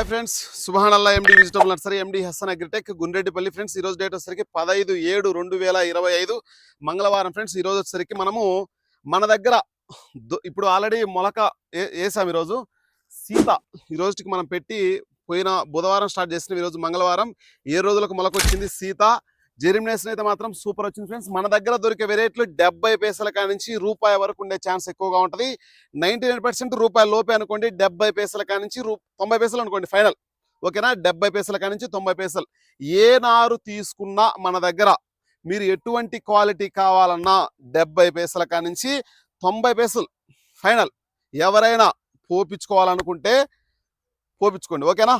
Hi friends సుభానల్లా MD vegetable nursery MD Hasan Agritech Gundreddipalli friends. ఈ రోజు date వచ్చేసరికి పదహైదు ఏడు రెండు వేల ఇరవై ఐదు మంగళవారం ఫ్రెండ్స్. ఈ రోజు వచ్చేసరికి మనము మన దగ్గర ఇప్పుడు ఆల్రెడీ మొలక వేసాం ఈరోజు సీత ఈ రోజుకి మనం పెట్టి పోయిన బుధవారం స్టార్ట్ చేసిన ఈరోజు మంగళవారం. ఏ రోజులకు మొలక వచ్చింది సీత. జెరిమినేషన్ అయితే మాత్రం సూపర్ వచ్చింది ఫ్రెండ్స్. మన దగ్గర దొరికే వెరైట్లు డెబ్బై పైసల కానించి నుంచి రూపాయి వరకు ఉండే ఛాన్స్ ఎక్కువగా ఉంటుంది. నైన్టీ నైన్ పర్సెంట్ రూపాయల లోపే అనుకోండి డెబ్బై పైసల కాడ నుంచి రూ తొంభై పైసలు అనుకోండి ఫైనల్. ఓకేనా? డెబ్బై పైసల కానించి నుంచి తొంభై పైసలు. ఏ నారు తీసుకున్నా మన దగ్గర మీరు ఎటువంటి క్వాలిటీ కావాలన్నా డెబ్బై పైసల కానించి నుంచి తొంభై పైసలు ఫైనల్. ఎవరైనా పోపించుకోవాలనుకుంటే పోపించుకోండి ఓకేనా?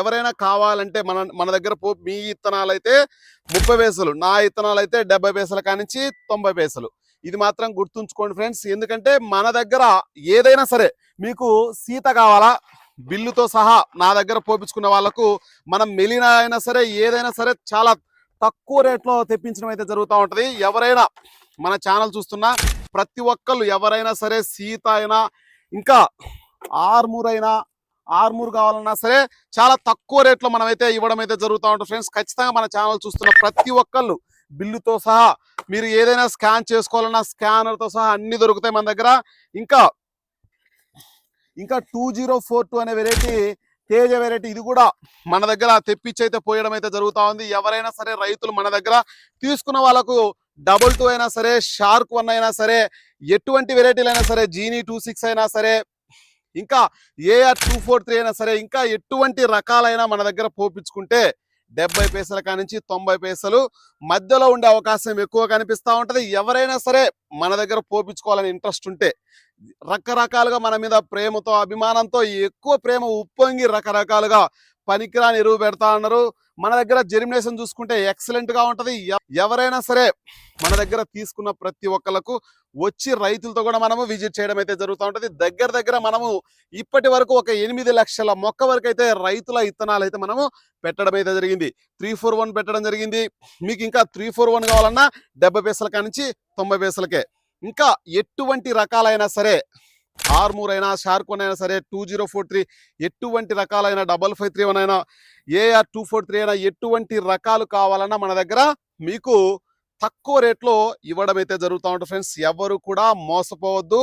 ఎవరైనా కావాలంటే మన మన దగ్గర పో మీ ఇత్తనాలు అయితే ముప్పై పైసలు నా ఇత్తనాలు అయితే డెబ్బై పైసల కానించి తొంభై పైసలు ఇది మాత్రం గుర్తుంచుకోండి ఫ్రెండ్స్. ఎందుకంటే మన దగ్గర ఏదైనా సరే మీకు సీత కావాలా బిల్లుతో సహా నా దగ్గర పోపించుకున్న వాళ్ళకు మనం మెలినా అయినా సరే ఏదైనా సరే చాలా తక్కువ రేట్లో తెప్పించడం అయితే జరుగుతూ ఉంటుంది. ఎవరైనా మన ఛానల్ చూస్తున్నా ప్రతి ఒక్కళ్ళు ఎవరైనా సరే సీత అయినా ఇంకా ఆర్మూర్ అయినా ఆర్మూర్ కావాలన్నా సరే చాలా తక్కువ రేట్లో మనమైతే ఇవ్వడం అయితే జరుగుతూ ఉంటుంది. ఫ్రెండ్స్ ఖచ్చితంగా మన ఛానల్ చూస్తున్న ప్రతి ఒక్కళ్ళు బిల్లుతో సహా మీరు ఏదైనా స్కాన్ చేసుకోవాలన్నా స్కానర్తో సహా అన్ని దొరుకుతాయి మన దగ్గర. ఇంకా ఇంకా టూ జీరో ఫోర్ టూ అనే వెరైటీ తేజ వెరైటీ ఇది కూడా మన దగ్గర తెప్పించి అయితే పోయడం అయితే జరుగుతూ ఉంది. ఎవరైనా సరే రైతులు మన దగ్గర తీసుకున్న వాళ్ళకు డబుల్ టూ అయినా సరే షార్క్ వన్ అయినా సరే ఎటువంటి వెరైటీలు అయినా సరే జీనీ టూ సిక్స్ అయినా సరే ఇంకా ఏఆర్ టూ ఫోర్ త్రీ అయినా సరే ఇంకా ఎటువంటి రకాలైనా మన దగ్గర పోపించుకుంటే డెబ్బై పైసల కాడ నుంచి తొంభై పైసలు మధ్యలో ఉండే అవకాశం ఎక్కువ కనిపిస్తూ ఉంటుంది. ఎవరైనా సరే మన దగ్గర పోపించుకోవాలని ఇంట్రెస్ట్ ఉంటే రకరకాలుగా మన మీద ప్రేమతో అభిమానంతో ఎక్కువ ప్రేమ ఉప్పొంగి రకరకాలుగా పనికిరాని ఎరువు పెడతా అన్నారు. మన దగ్గర జెర్మినేషన్ చూసుకుంటే ఎక్సలెంట్గా ఉంటది. ఎవరైనా సరే మన దగ్గర తీసుకున్న ప్రతి ఒక్కళ్ళకు వచ్చి రైతులతో కూడా మనము విజిట్ చేయడం అయితే జరుగుతూ ఉంటది. దగ్గర దగ్గర మనము ఇప్పటి వరకు ఒక ఎనిమిది లక్షల మొక్క వరకు అయితే రైతుల ఇత్తనాలు అయితే మనము పెట్టడం అయితే జరిగింది. త్రీ ఫోర్ వన్ పెట్టడం జరిగింది. మీకు ఇంకా త్రీ ఫోర్ వన్ కావాలన్నా డెబ్బై పైసల కానించి తొంభై పైసలకే. ఇంకా ఎటువంటి రకాలైనా సరే ఆర్మూర్ అయినా షార్క్ వన్ అయినా సరే టూ జీరో ఫోర్ త్రీ ఎటువంటి రకాలైన డబల్ ఫైవ్ త్రీ వన్ అయినా ఏఆర్ టూ ఫోర్ త్రీ అయినా ఎటువంటి రకాలు కావాలన్నా మన దగ్గర మీకు తక్కువ రేట్లో ఇవ్వడం అయితే జరుగుతూ ఉంటుంది ఫ్రెండ్స్. ఎవరు కూడా మోసపోవద్దు.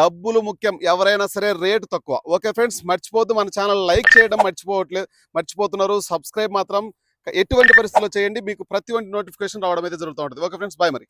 డబ్బులు ముఖ్యం. ఎవరైనా సరే రేటు తక్కువ. ఓకే ఫ్రెండ్స్ మర్చిపోవద్దు. మన ఛానల్ లైక్ చేయడం మర్చిపోవట్లేదు మర్చిపోతున్నారు. సబ్స్క్రైబ్ మాత్రం ఎటువంటి పరిస్థితుల్లో చేయండి. మీకు ప్రతి ఒంటి నోటిఫికేషన్ రావడం అయితే జరుగుతూ ఉంటుంది. ఓకే ఫ్రెండ్స్ బాయ్ మరి.